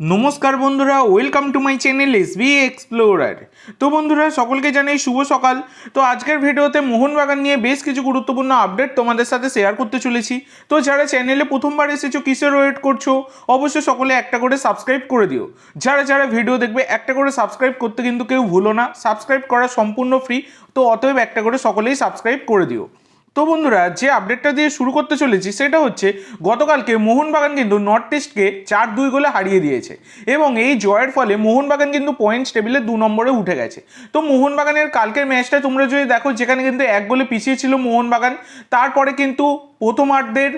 নমস্কার বন্ধুরা welcome to my channel S B explorer তো বন্ধুরা, সকলকে জানাই শুভ সকাল। তো আজকের ভিডিওতে মোহনবাগান নিয়ে বেশ কিছু গুরুত্বপূর্ণ আপডেট তোমাদের সাথে শেয়ার করতে চলেছি। তো যারা চ্যানেলে প্রথমবার এসেছ, কিসের ওয়েট করছ, অবশ্যই সকলে একটা করে সাবস্ক্রাইব করে দিও। যারা যারা ভিডিও দেখবে, একটা করে সাবস্ক্রাইব করতে কিন্তু কেউ ভুলো না। সাবস্ক্রাইব করা সম্পূর্ণ ফ্রি তো অতএব একটা করে সকলেই সাবস্ক্রাইব করে দিও। তো বন্ধুরা, যে আপডেটটা দিয়ে শুরু করতে চলেছি সেটা হচ্ছে, গতকালকে মোহনবাগান কিন্তু নর্থ ইস্টকে চার দুই গোলে হারিয়ে দিয়েছে এবং এই জয়ের ফলে মোহনবাগান কিন্তু পয়েন্টস টেবিলে দু নম্বরে উঠে গেছে। তো মোহনবাগানের কালকের ম্যাচটা তোমরা যদি দেখো, যেখানে কিন্তু এক গোলে পিছিয়ে ছিল মোহনবাগান, তারপরে কিন্তু প্রথমার্ধের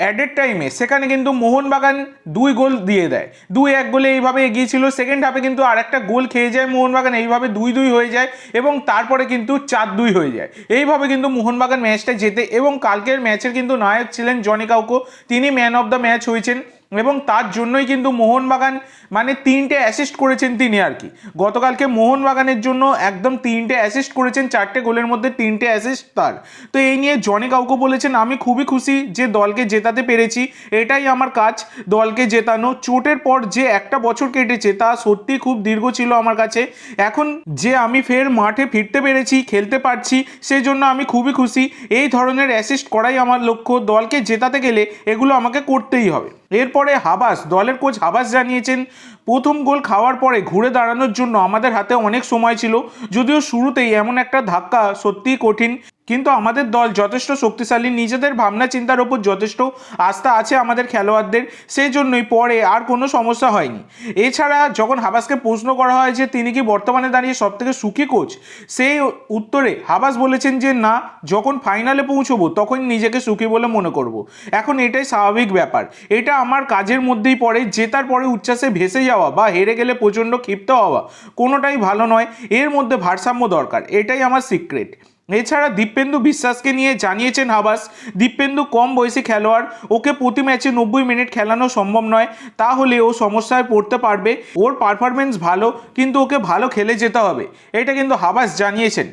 অ্যাডেড টাইমে সেখানে কিন্তু মোহনবাগান দুই গোল দিয়ে দেয়। দুই এক গোলে এইভাবে এগিয়েছিল। সেকেন্ড হাফে কিন্তু আর একটা গোল খেয়ে যায় মোহনবাগান, এইভাবে দুই দুই হয়ে যায় এবং তারপরে কিন্তু চার দুই হয়ে যায়। এইভাবে কিন্তু মোহনবাগান ম্যাচটা জেতে এবং কালকের ম্যাচের কিন্তু নায়ক ছিলেন জনিকাউকো তিনি ম্যান অফ দ্য ম্যাচ হয়েছেন। এবং তার জন্যই কিন্তু মোহনবাগান মানে তিনটে অ্যাসিস্ট করেছেন তিনি আর কি। গতকালকে মোহনবাগানের জন্য একদম তিনটে অ্যাসিস্ট করেছেন, চারটে গোলের মধ্যে তিনটে অ্যাসিস্ট তার। তো এই নিয়ে জনি কাউকে বলেছেন, আমি খুবই খুশি যে দলকে জেতাতে পেরেছি, এটাই আমার কাজ, দলকে জেতানো। চোটের পর যে একটা বছর কেটেছে, তা সত্যি খুব দীর্ঘ ছিল আমার কাছে। এখন যে আমি ফের মাঠে ফিরতে পেরেছি, খেলতে পারছি সেই জন্য আমি খুবই খুশি। এই ধরনের অ্যাসিস্ট করাই আমার লক্ষ্য, দলকে জেতাতে গেলে এগুলো আমাকে করতেই হবে। এরপরে হাবাস, দলের কোচ হাবাস জানিয়েছেন, প্রথম গোল খাওয়ার পরে ঘুরে দাঁড়ানোর জন্য আমাদের হাতে অনেক সময় ছিল, যদিও শুরুতেই এমন একটা ধাক্কা সত্যিই কঠিন। কিন্তু আমাদের দল যথেষ্ট শক্তিশালী, নিজেদের ভাবনা চিন্তার ওপর যথেষ্ট আস্থা আছে আমাদের খেলোয়াড়দের সেই জন্যই পরে আর কোনো সমস্যা হয়নি। এছাড়া যখন হাবাসকে প্রশ্ন করা হয় যে তিনি কি বর্তমানে দাঁড়িয়ে সব থেকে সুখী কোচ সেই উত্তরে হাবাস বলেছেন যে না, যখন ফাইনালে পৌঁছবো তখন নিজেকে সুখী বলে মনে করব। এখন এটাই স্বাভাবিক ব্যাপার। এটা আমার কাজের মধ্যেই পড়ে, জেতার পরে উচ্ছ্বাসে ভেসে যাওয়া বা হেরে গেলে প্রচণ্ড ক্ষিপ্ত হওয়া, কোনোটাই ভালো নয়। এর মধ্যে ভারসাম্য দরকার, এটাই আমার সিক্রেট এছাড়া দীপেন্দু বিশ্বাসকে নিয়ে জানিয়েছেন হাবাস, দীপেন্দু কম বয়সী খেলোয়াড়, ওকে প্রতি ম্যাচে নব্বই মিনিট খেলানো সম্ভব নয়, তাহলে ও সমস্যায় পড়তে পারবে। ওর পারফরমেন্স ভালো, কিন্তু ওকে ভালো খেলে যেতে হবে। এটা কিন্তু হাবাস জানিয়েছেন।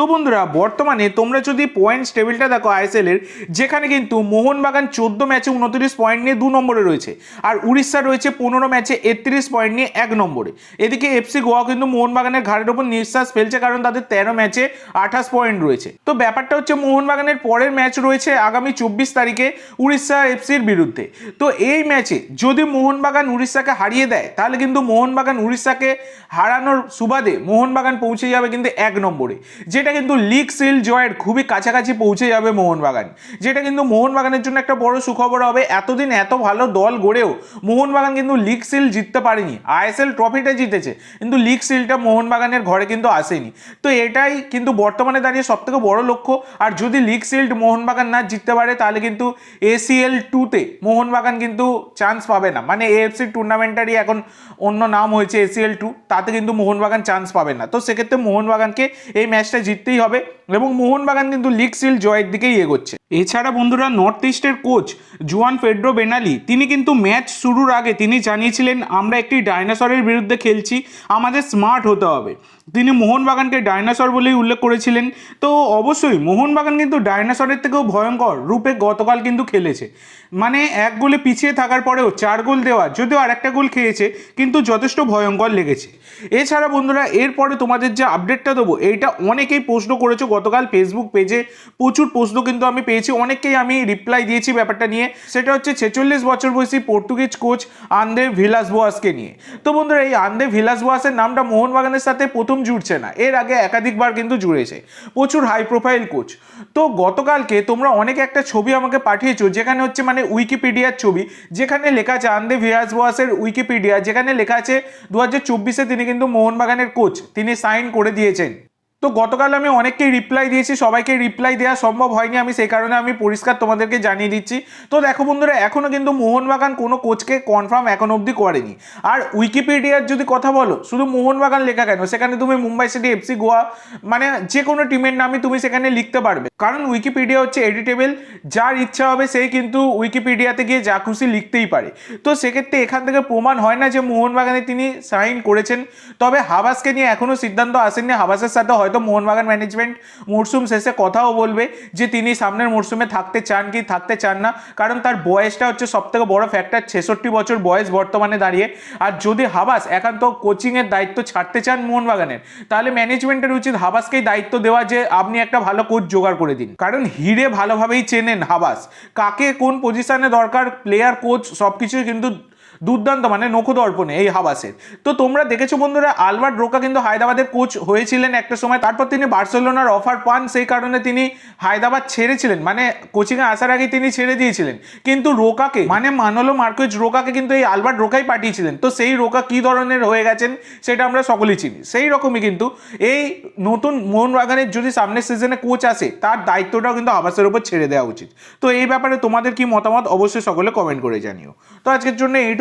তো বন্ধুরা, বর্তমানে তোমরা যদি পয়েন্টস টেবিলটা দেখো আইএসএল এর, যেখানে কিন্তু মোহনবাগান চোদ্দ ম্যাচে উনত্রিশ পয়েন্ট নিয়ে দু নম্বরে রয়েছে। আর উড়িষ্যা রয়েছে পনেরো ম্যাচে একত্রিশ পয়েন্ট নিয়ে এক নম্বরে। এদিকে এফসি গোয়া কিন্তু মোহনবাগানের ঘাড়ের ওপর নিঃশ্বাস ফেলছে, কারণ তাদের তেরো ম্যাচে আঠাশ পয়েন্ট রয়েছে। তো ব্যাপারটা হচ্ছে মোহনবাগানের পরের ম্যাচ রয়েছে আগামী চব্বিশ তারিখে উড়িষ্যা এফসির বিরুদ্ধে। তো এই ম্যাচে যদি মোহনবাগান উড়িষ্যাকে হারিয়ে দেয়, তাহলে কিন্তু মোহনবাগান উড়িষ্যাকে হারানোর সুবাদে মোহনবাগান পৌঁছে যাবে কিন্তু এক নম্বরে। যেটা কিন্তু লিগ সিল জয়ের খুবই কাছাকাছি পৌঁছে যাবে মোহনবাগান। যেটা কিন্তু মোহনবাগানের জন্য একটা বড় সুখবর হবে, এতদিন এত ভালো দল গড়েও মোহনবাগান কিন্তু লিগ সিল জিততে পারেনি। আইএসএল ট্রফিটা জিতেছে, কিন্তু লিগ সিলটা মোহনবাগানের ঘরে কিন্তু আসেনি। তো এটাই কিন্তু বর্তমানে দাঁড়িয়ে সব থেকে বড় লক্ষ্য। আর যদি লিগ সিল্ড মোহনবাগান না জিততে পারে, তাহলে কিন্তু এসিএল টুতে মোহনবাগান কিন্তু চান্স পাবে না। মানে এএফসি টুর্নামেন্টারই এখন অন্য নাম হয়েছে এসিএল টু তাতে কিন্তু মোহনবাগান চান্স পাবে না। তো সেক্ষেত্রে মোহনবাগানকে এই ম্যাচটা জিততেই হবে। এবং মোহনবাগান কিন্তু লিগ সিল জয়ের দিকেই এগোচ্ছে। এছাড়া বন্ধুরা নর্থ ইস্টের কোচ জুয়ান ফেড্রো বেনালি তিনি কিন্তু ম্যাচ শুরুর আগে তিনি জানিয়েছিলেন, আমরা একটি ডাইনোসরের বিরুদ্ধে খেলছি, আমাদের স্মার্ট হতে হবে। তিনি মোহনবাগানকে ডাইনোসর বলেই উল্লেখ করেছিলেন। তো অবশ্যই, মোহনবাগান কিন্তু ডাইনোসরের থেকেও ভয়ঙ্কর রূপে গতকাল কিন্তু খেলেছে। মানে এক গোলে পিছিয়ে থাকার পরেও চার গোল দেওয়া, যদিও আর একটা গোল খেয়েছে, কিন্তু যথেষ্ট ভয়ঙ্কর লেগেছে। এছাড়া বন্ধুরা, এরপরে তোমাদের যে আপডেটটা দেবো, এইটা অনেকেই প্রশ্ন করেছ গতকাল ফেসবুক পেজে প্রচুর প্রশ্ন কিন্তু আমি পেয়েছি অনেককেই আমি রিপ্লাই দিয়েছি ব্যাপারটা নিয়ে। সেটা হচ্ছে ছেচল্লিশ বছর বয়সী পর্তুগিজ কোচ আন্দে ভিলাস বোয়াসকে নিয়ে। তো বন্ধুরা, এই আন্দে ভিলাস বোয়াসের নামটা মোহনবাগানের সাথে প্রথম জুড়ছে না, এর আগে একাধিকবার কিন্তু জুড়েছে। প্রচুর হাই প্রোফাইল কোচ তো গতকালকে তোমরা অনেকে একটা ছবি আমাকে পাঠিয়েছো, যেখানে হচ্ছে মানে উইকিপিডিয়ার ছবি, যেখানে লেখা আছে আন্দে ভিলাস বোয়াসের উইকিপিডিয়া যেখানে লেখা আছে দু হাজার চব্বিশে তিনি কিন্তু মোহনবাগানের কোচ তিনি সাইন করে দিয়েছেন। তো গতকাল আমি অনেককেই রিপ্লাই দিয়েছি, সবাইকে রিপ্লাই দেওয়া সম্ভব হয়নি, আমি সেই কারণে আমি পরিষ্কার তোমাদেরকে জানিয়ে দিচ্ছি। তো দেখো বন্ধুরা এখনও কিন্তু মোহনবাগান কোনো কোচকে কনফার্ম এখন অবধি করেনি। আর উইকিপিডিয়ার যদি কথা বলো, শুধু মোহনবাগান লেখা কেন? সেখানে তুমি মুম্বাই সিটি এফসি গোয়া মানে যে কোনো টিমের নামই তুমি সেখানে লিখতে পারবে। কারণ উইকিপিডিয়া হচ্ছে এডিটেবল যার ইচ্ছা হবে সেই কিন্তু উইকিপিডিয়াতে গিয়ে যা খুশি লিখতেই পারে। তো সেক্ষেত্রে এখান থেকে প্রমাণ হয় না যে মোহনবাগানে তিনি সাইন করেছেন। তবে হাবাসকে নিয়ে এখনও সিদ্ধান্ত আসেননি, হাবাসের সাথে হয়তো মোহনবাগান ম্যানেজমেন্ট মরশুম শেষে কথাও বলবে যে তিনি সামনের মরশুমে থাকতে চান কি থাকতে চান না। কারণ তার বয়সটা হচ্ছে সব থেকে বড় ফ্যাক্টর ছেষট্টি বছর বয়স বর্তমানে দাঁড়িয়ে। আর যদি হাবাস একান্ত কোচিংয়ের দায়িত্ব ছাড়তে চান মোহনবাগানের, তাহলে ম্যানেজমেন্টের উচিত হাবাসকেই দায়িত্ব দেওয়া যে আপনি একটা ভালো কোচ জোগাড় করে দিন। কারণ হিরে ভালোভাবেই চেনেন হাবাস। কাকে কোন পজিশনে দরকার প্লেয়ার কোচ সব কিছুই কিন্তু দুর্দান্ত মানে নখদর্পণে এই হাবাসের। তো তোমরা দেখেছ বন্ধুরা, আলবার্ট রোকা কিন্তু হায়দ্রাবাদের কোচ হয়েছিলেন একটা সময়। তারপর তিনি বার্সেলোনার অফার পান, সেই কারণে তিনি হায়দ্রাবাদ ছেড়েছিলেন। মানে কোচিংয়ে আসার আগে তিনি ছেড়ে দিয়েছিলেন। কিন্তু রোকাকে মানে মানলো মার্কেজ রোকাকে কিন্তু এই আলবার্ট রোকাই পাঠিয়েছিলেন। তো সেই রোকা কি ধরনের হয়ে গেছেন, সেটা আমরা সকলেই চিনি। সেই রকমই কিন্তু এই নতুন মোহনবাগানের যদি সামনের সিজনে কোচ আসে, তার দায়িত্বটাও কিন্তু হাবাসের উপর ছেড়ে দেওয়া উচিত। তো এই ব্যাপারে তোমাদের কি মতামত, অবশ্যই সকলে কমেন্ট করে জানিও। তো আজকের জন্য